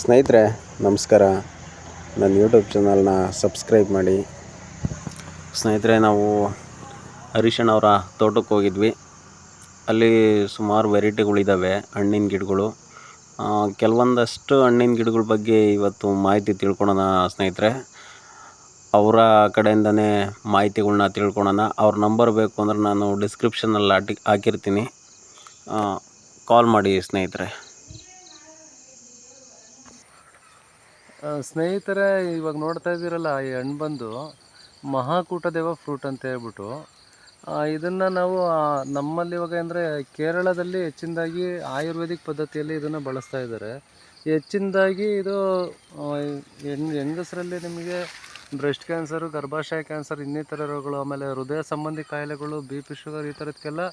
ಸ್ನೇಹಿತರೆ, ನಮಸ್ಕಾರ. ನನ್ನ ಯೂಟ್ಯೂಬ್ ಚಾನಲ್ನ ಸಬ್ಸ್ಕ್ರೈಬ್ ಮಾಡಿ. ಸ್ನೇಹಿತರೆ, ನಾವು ಹರೀಶಣ್ಣ ಅವರ ತೋಟಕ್ಕೆ ಹೋಗಿದ್ವಿ. ಅಲ್ಲಿ ಸುಮಾರು ವೆರೈಟಿಗಳಿದ್ದಾವೆ ಹಣ್ಣಿನ ಗಿಡಗಳು. ಕೆಲವೊಂದಷ್ಟು ಹಣ್ಣಿನ ಗಿಡಗಳ ಬಗ್ಗೆ ಇವತ್ತು ಮಾಹಿತಿ ತಿಳ್ಕೊಳೋಣ ಸ್ನೇಹಿತರೆ. ಅವರ ಕಡೆಯಿಂದನೇ ಮಾಹಿತಿಗಳನ್ನ ತಿಳ್ಕೊಳೋಣ. ಅವ್ರ ನಂಬರ್ ಬೇಕು ಅಂದ್ರೆ ನಾನು ಡಿಸ್ಕ್ರಿಪ್ಷನಲ್ಲಿ ಹಾಕಿ, ಹಾಕಿರ್ತೀನಿ. ಕಾಲ್ ಮಾಡಿ ಸ್ನೇಹಿತರೆ. ಸ್ನೇಹಿತರೆ, ಇವಾಗ ನೋಡ್ತಾ ಇದ್ದೀರಲ್ಲ, ಈ ಹಣ್ಣು ಬಂದು ಮಹಾಕೂಟದೇವ ಫ್ರೂಟ್ ಅಂತ ಹೇಳ್ಬಿಟ್ಟು ಇದನ್ನು ನಾವು ನಮ್ಮಲ್ಲಿ ಇವಾಗ ಅಂದರೆ ಕೇರಳದಲ್ಲಿ ಹೆಚ್ಚಿನದಾಗಿ ಆಯುರ್ವೇದಿಕ್ ಪದ್ಧತಿಯಲ್ಲಿ ಇದನ್ನು ಬಳಸ್ತಾ ಇದ್ದಾರೆ. ಹೆಚ್ಚಿನದಾಗಿ ಇದು ಹೆಣ್, ಹೆಂಗಸರಲ್ಲಿ ನಿಮಗೆ ಬ್ರೆಸ್ಟ್ ಕ್ಯಾನ್ಸರು, ಗರ್ಭಾಶಯ ಕ್ಯಾನ್ಸರ್, ಇನ್ನಿತರ ರೋಗಗಳು, ಆಮೇಲೆ ಹೃದಯ ಸಂಬಂಧಿ ಕಾಯಿಲೆಗಳು, ಬಿ ಪಿ ಶುಗರ್ ಈ ಥರದಕ್ಕೆಲ್ಲ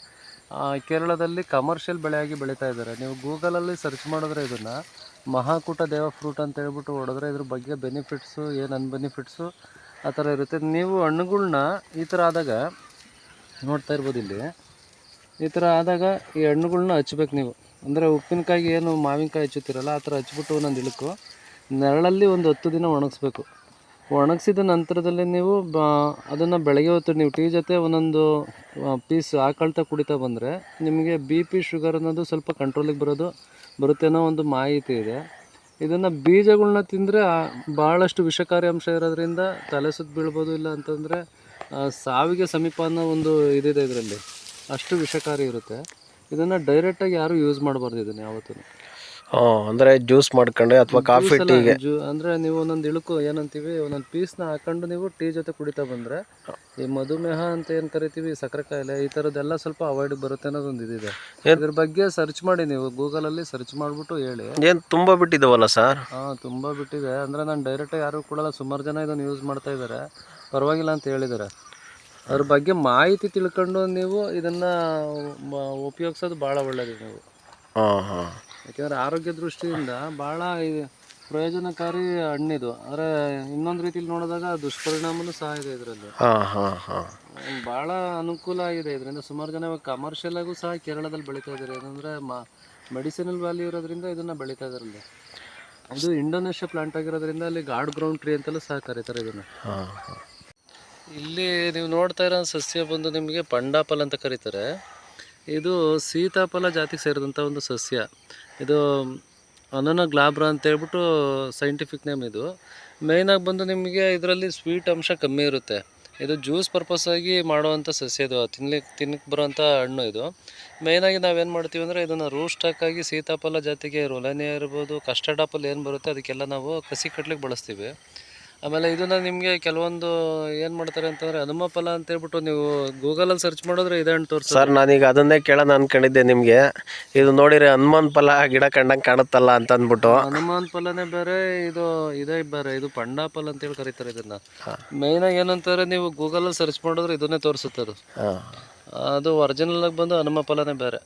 ಕೇರಳದಲ್ಲಿ ಕಮರ್ಷಿಯಲ್ ಬೆಳೆಯಾಗಿ ಬೆಳೀತಾ ಇದ್ದಾರೆ. ನೀವು ಗೂಗಲಲ್ಲಿ ಸರ್ಚ್ ಮಾಡಿದ್ರೆ ಇದನ್ನು ಮಹಾಕೂಟ ದೇವ ಫ್ರೂಟ್ ಅಂತ ಹೇಳ್ಬಿಟ್ಟು ಹೊಡೆದ್ರೆ ಇದ್ರ ಬಗ್ಗೆ ಬೆನಿಫಿಟ್ಸು ಏನು ಅನ್ಬೆನಿಫಿಟ್ಸು ಆ ಥರ ಇರುತ್ತೆ. ನೀವು ಹಣ್ಣುಗಳ್ನ ಈ ಥರ ಆದಾಗ, ನೋಡ್ತಾ ಇರ್ಬೋದು ಇಲ್ಲಿ, ಈ ಥರ ಆದಾಗ ಈ ಹಣ್ಣುಗಳ್ನ ಹಚ್ಬೇಕು ನೀವು. ಅಂದರೆ ಉಪ್ಪಿನಕಾಯಿಗೆ ಏನು ಮಾವಿನಕಾಯಿ ಹಚ್ಚುತ್ತೀರಲ್ಲ, ಆ ಥರ ಹಚ್ಬಿಟ್ಟು ಒಂದೊಂದು ಇಳಕು ನೆರಳಲ್ಲಿ ಒಂದು ಹತ್ತು ದಿನ ಒಣಗಿಸ್ಬೇಕು. ಒಣಗಿಸಿದ ನಂತರದಲ್ಲಿ ನೀವು ಬ, ಅದನ್ನು ಬೆಳಗ್ಗೆ ಹೊತ್ತು ನೀವು ಟೀ ಜೊತೆ ಒಂದೊಂದು ಪೀಸ್ ಹಾಕೊಳ್ತಾ ಕುಡಿತಾ ಬಂದರೆ ನಿಮಗೆ ಬಿ ಪಿ ಶುಗರ್ ಅನ್ನೋದು ಸ್ವಲ್ಪ ಕಂಟ್ರೋಲಿಗೆ ಬರೋದು ಬರುತ್ತೆ ಅನ್ನೋ ಒಂದು ಮಾಹಿತಿ ಇದೆ. ಇದನ್ನು ಬೀಜಗಳ್ನ ತಿಂದರೆ ಭಾಳಷ್ಟು ವಿಷಕಾರಿ ಅಂಶ ಇರೋದ್ರಿಂದ ತಲೆ ಸುತ್ತು ಬೀಳ್ಬೋದು ಇಲ್ಲ ಅಂತಂದರೆ ಸಾವಿಗೆ ಸಮೀಪ ಅನ್ನೋ ಒಂದು ಇದಿದೆ ಇದರಲ್ಲಿ. ಅಷ್ಟು ವಿಷಕಾರಿ ಇರುತ್ತೆ. ಇದನ್ನು ಡೈರೆಕ್ಟಾಗಿ ಯಾರೂ ಯೂಸ್ ಮಾಡಬಾರ್ದು ಇದನ್ನು ಯಾವತ್ತೂ ಅಂದರೆ ಜ್ಯೂಸ್ ಮಾಡ್ಕೊಂಡೆ ಅಥವಾ ಕಾಫಿ ಟೀಗೆ ಅಂದ್ರೆ ನೀವು ಒಂದೊಂದು ಇಳುಕು ಏನಂತೀವಿ ಒಂದೊಂದು ಪೀಸ್ನ ಹಾಕೊಂಡು ನೀವು ಟೀ ಜೊತೆ ಕುಡಿತಾ ಬಂದ್ರೆ ಈ ಮಧುಮೇಹ ಅಂತ ಏನು ಕರಿತೀವಿ ಸಕ್ಕರೆ ಕಾಯಿಲೆ ಈ ಥರದ್ದೆಲ್ಲ ಸ್ವಲ್ಪ ಅವಾಯ್ಡ್ ಬರುತ್ತೆ ಅನ್ನೋದೊಂದು ಇದಿದೆ. ಇದ್ರ ಬಗ್ಗೆ ಸರ್ಚ್ ಮಾಡಿ ನೀವು ಗೂಗಲಲ್ಲಿ ಸರ್ಚ್ ಮಾಡಿಬಿಟ್ಟು ಹೇಳಿ. ಏನು ತುಂಬ ಬಿಟ್ಟಿದ್ದಾವಲ್ಲ ಸರ್ ಹಾಂ ತುಂಬ ಬಿಟ್ಟಿದೆ. ಅಂದ್ರೆ ನಾನು ಡೈರೆಕ್ಟ್ ಯಾರು ಕೊಡಲ್ಲ ಸುಮಾರು ಜನ ಇದನ್ನು ಯೂಸ್ ಮಾಡ್ತಾ ಇದ್ದಾರೆ ಪರವಾಗಿಲ್ಲ ಅಂತ ಹೇಳಿದ್ದಾರೆ ಅದ್ರ ಬಗ್ಗೆ ಮಾಹಿತಿ ತಿಳ್ಕೊಂಡು ನೀವು ಇದನ್ನು ಉಪಯೋಗಿಸೋದು ಭಾಳ ಒಳ್ಳೇದು ನೀವು. ಹಾಂ ಹಾಂ. ಯಾಕೆಂದರೆ ಆರೋಗ್ಯ ದೃಷ್ಟಿಯಿಂದ ಭಾಳ ಪ್ರಯೋಜನಕಾರಿ ಹಣ್ಣಿದು. ಆದರೆ ಇನ್ನೊಂದು ರೀತಿಲಿ ನೋಡಿದಾಗ ದುಷ್ಪರಿಣಾಮನೂ ಸಹ ಇದೆ ಇದರಲ್ಲಿ. ಭಾಳ ಅನುಕೂಲ ಆಗಿದೆ ಇದರಿಂದ. ಸುಮಾರು ಜನ ಕಮರ್ಷಿಯಲ್ ಆಗೂ ಸಹ ಕೇರಳದಲ್ಲಿ ಬೆಳೀತಾ ಇದ್ದಾರೆ ಏನಂದರೆ ಮ ಮೆಡಿಸಿನಲ್ ವ್ಯಾಲ್ಯೂ ಇರೋದ್ರಿಂದ ಇದನ್ನ ಬೆಳೀತಾ ಇದ್ದಾರೆ ಅಲ್ಲಿ. ಇದು ಇಂಡೋನೇಷ್ಯಾ ಪ್ಲಾಂಟ್ ಆಗಿರೋದ್ರಿಂದ ಅಲ್ಲಿ ಗಾರ್ಡ್ ಗ್ರೌಂಡ್ ಟ್ರೀ ಅಂತಲೂ ಸಹ ಕರೀತಾರೆ ಇದನ್ನ. ಇಲ್ಲಿ ನೀವು ನೋಡ್ತಾ ಇರೋ ಸಸ್ಯ ಬಂದು ನಿಮಗೆ ಪಂಡಾಪಲ್ ಅಂತ ಕರೀತಾರೆ. ಇದು ಸೀತಾಫಲ ಜಾತಿಗೆ ಸೇರಿದಂಥ ಒಂದು ಸಸ್ಯ. ಇದು ಅನನ ಗ್ಲಾಬ್ರ ಅಂತ ಹೇಳ್ಬಿಟ್ಟು ಸೈಂಟಿಫಿಕ್ ನೇಮ್ ಇದು. ಮೇಯ್ನಾಗಿ ಬಂದು ನಿಮಗೆ ಇದರಲ್ಲಿ ಸ್ವೀಟ್ ಅಂಶ ಕಮ್ಮಿ ಇರುತ್ತೆ. ಇದು ಜ್ಯೂಸ್ ಪರ್ಪಸ್ ಆಗಿ ಮಾಡುವಂಥ ಸಸ್ಯ ಇದು. ತಿನ್ಲಿಕ್ಕೆ ತಿನ್ನಕ್ಕೆ ಬರೋವಂಥ ಹಣ್ಣು ಇದು. ಮೇಯ್ನಾಗಿ ನಾವೇನು ಮಾಡ್ತೀವಿ ಅಂದರೆ ಇದನ್ನು ರೂಸ್ಟ್ ಹಾಕಾಗಿ ಸೀತಾಫಲ ಜಾತಿಗೆ ರೊಲನೆ ಇರ್ಬೋದು ಕಸ್ಟರ್ಡ್ ಆಪಲ್ ಏನು ಬರುತ್ತೆ ಅದಕ್ಕೆಲ್ಲ ನಾವು ಕಸಿ ಕಟ್ಲಿಕ್ಕೆ ಬಳಸ್ತೀವಿ. ಆಮೇಲೆ ಇದನ್ನ ನಿಮಗೆ ಕೆಲವೊಂದು ಏನು ಮಾಡ್ತಾರೆ ಅಂತಂದರೆ ಹನುಮ ಫಲ ಅಂತ ಹೇಳ್ಬಿಟ್ಟು ನೀವು ಗೂಗಲಲ್ಲಿ ಸರ್ಚ್ ಮಾಡಿದ್ರೆ ಇದೆ ಹಣ್ಣು ತೋರಿಸ ಸರ್ ನಾನೀಗ ಅದನ್ನೇ ಕೇಳೋಣ ಅನ್ಕೊಂಡಿದ್ದೆ ನಿಮಗೆ. ಇದು ನೋಡಿರಿ ಹನುಮಾನ್ ಫಲ ಗಿಡ ಕಂಡಂಗೆ ಕಾಣುತ್ತಲ್ಲ ಅಂತ ಅಂದ್ಬಿಟ್ಟು ಹನುಮಾನ್ ಫಲನೇ ಬೇರೆ ಇದು ಇದೇ ಬೇರೆ ಇದು ಪಂಡಾಫಲ ಅಂತೇಳಿ ಕರೀತಾರೆ ಇದನ್ನ. ಮೇಯ್ನಾಗಿ ಏನಂತಾರೆ ನೀವು ಗೂಗಲಲ್ಲಿ ಸರ್ಚ್ ಮಾಡಿದ್ರೆ ಇದನ್ನೇ ತೋರಿಸುತ್ತೆ ಅದು. ಅದು ಒರಿಜಿನಲ್ ಆಗಿ ಬಂದು ಹನುಮ ಫಲನೇ ಬೇರೆ.